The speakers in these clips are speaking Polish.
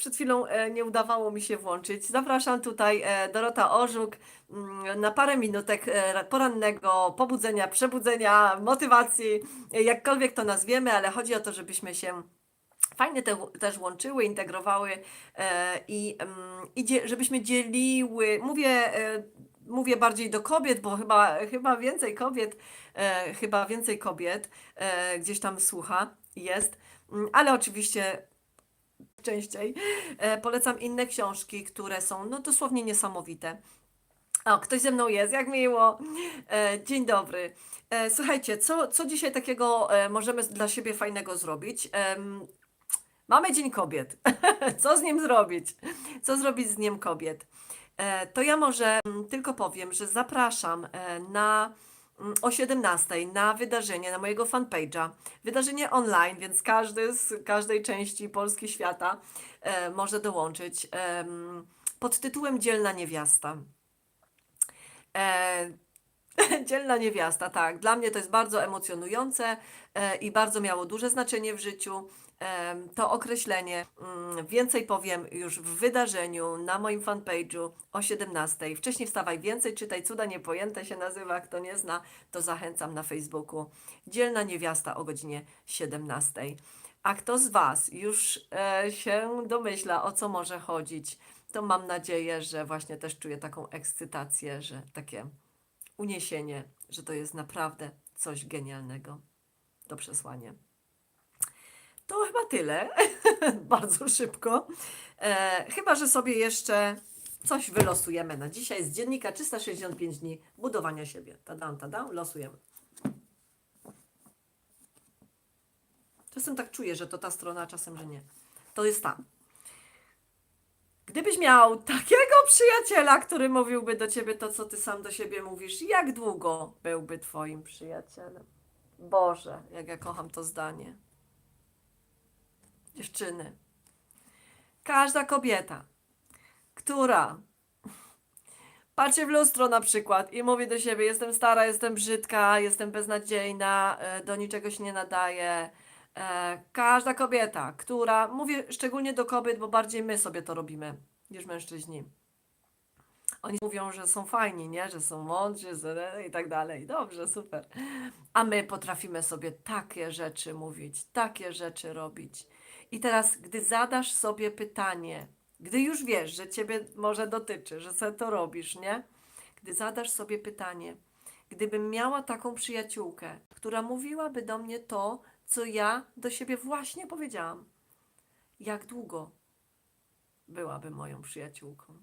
przed chwilą e, nie udawało mi się włączyć. Zapraszam tutaj e, Dorota Orzuk mm, na parę minutek e, porannego pobudzenia, przebudzenia, motywacji, jakkolwiek to nazwiemy, ale chodzi o to, żebyśmy się fajnie te, też łączyły, integrowały i, mm, i żebyśmy dzieliły. Mówię, mówię bardziej do kobiet, bo chyba, chyba więcej kobiet, e, chyba więcej kobiet e, gdzieś tam słucha, jest, Mm, ale oczywiście częściej. E, polecam inne książki, które są no, dosłownie niesamowite. O, ktoś ze mną jest, jak miło. E, dzień dobry. E, słuchajcie, co, co dzisiaj takiego możemy dla siebie fajnego zrobić? Mamy Dzień Kobiet. co z nim zrobić? Co zrobić z Dniem Kobiet? To ja może tylko powiem, że zapraszam na o 17 na wydarzenie na mojego fanpage'a. Wydarzenie online, więc każdy z każdej części Polski świata e, może dołączyć. em, pod tytułem Dzielna Niewiasta. E, dzielna niewiasta, tak. Dla mnie to jest bardzo emocjonujące e, i bardzo miało duże znaczenie w życiu. Em, to określenie. Mm, Więcej powiem już w wydarzeniu na moim fanpage'u o 17. Wcześniej wstawaj więcej, czytaj cuda niepojęte się nazywa. Kto nie zna, to zachęcam na Facebooku. Dzielna niewiasta o godzinie 17. A kto z Was już e, się domyśla, o co może chodzić, to mam nadzieję, że właśnie też czuję taką ekscytację, że takie uniesienie, że to jest naprawdę coś genialnego do przesłania. To chyba tyle. Bardzo szybko. E, chyba, że sobie jeszcze coś wylosujemy na dzisiaj z dziennika 365 dni budowania siebie. Tadam, tadam, losujemy. Czasem tak czuję, że to ta strona, a czasem, że nie. To jest ta. Gdybyś miał takiego przyjaciela, który mówiłby do ciebie to, co ty sam do siebie mówisz, jak długo byłby twoim przyjacielem? Boże, jak ja kocham to zdanie. Dziewczyny, każda kobieta, która patrzy w lustro na przykład i mówi do siebie: Jestem stara, jestem brzydka, jestem beznadziejna, e, do niczego się nie nadaje. E, Każda kobieta, która, mówię szczególnie do kobiet, bo bardziej my sobie to robimy niż mężczyźni. Oni mówią, że są fajni, nie? Że są mądrzy że- i tak dalej. Dobrze, super. A my potrafimy sobie takie rzeczy mówić, takie rzeczy robić. I teraz, gdy zadasz sobie pytanie, gdy już wiesz, że ciebie może dotyczy, że sobie to robisz, nie? Gdy zadasz sobie pytanie, gdybym miała taką przyjaciółkę, która mówiłaby do mnie to, co ja do siebie właśnie powiedziałam, jak długo byłaby moją przyjaciółką?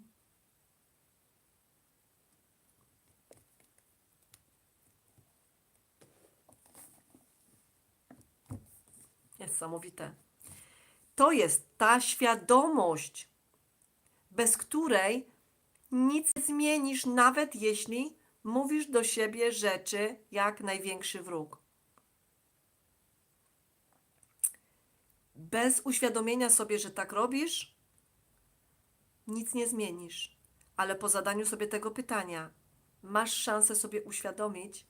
Niesamowite. To jest ta świadomość, bez której nic nie zmienisz, nawet jeśli mówisz do siebie rzeczy jak największy wróg. Bez uświadomienia sobie, że tak robisz, nic nie zmienisz. Ale po zadaniu sobie tego pytania, masz szansę sobie uświadomić,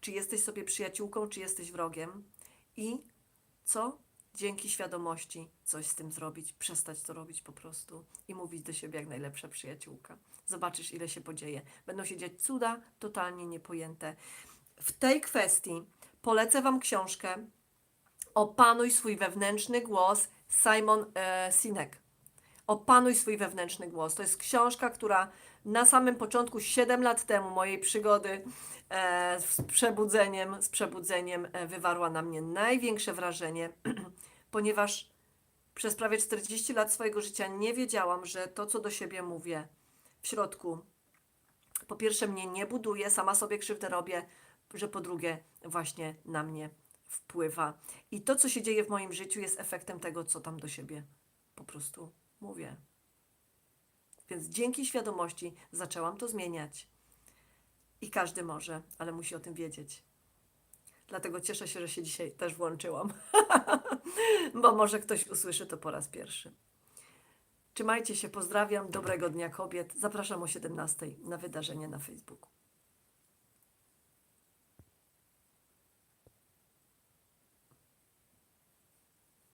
czy jesteś sobie przyjaciółką, czy jesteś wrogiem i co? Dzięki świadomości coś z tym zrobić, przestać to robić po prostu i mówić do siebie jak najlepsza przyjaciółka. Zobaczysz, ile się podzieje. Będą się dziać cuda totalnie niepojęte. W tej kwestii polecę Wam książkę Opanuj swój wewnętrzny głos Simon e, Sinek. Opanuj swój wewnętrzny głos. To jest książka, która na samym początku, 7 lat temu mojej przygody e, z przebudzeniem, z przebudzeniem e, wywarła na mnie największe wrażenie, ponieważ przez prawie 40 lat swojego życia nie wiedziałam, że to, co do siebie mówię w środku, po pierwsze mnie nie buduje, sama sobie krzywdę robię, że po drugie właśnie na mnie wpływa. I to, co się dzieje w moim życiu, jest efektem tego, co tam do siebie po prostu mówię. Więc dzięki świadomości zaczęłam to zmieniać. I każdy może, ale musi o tym wiedzieć. Dlatego cieszę się, że się dzisiaj też włączyłam, bo może ktoś usłyszy to po raz pierwszy. Trzymajcie się, pozdrawiam, dobrego dnia kobiet. Zapraszam o 17 na wydarzenie na Facebooku.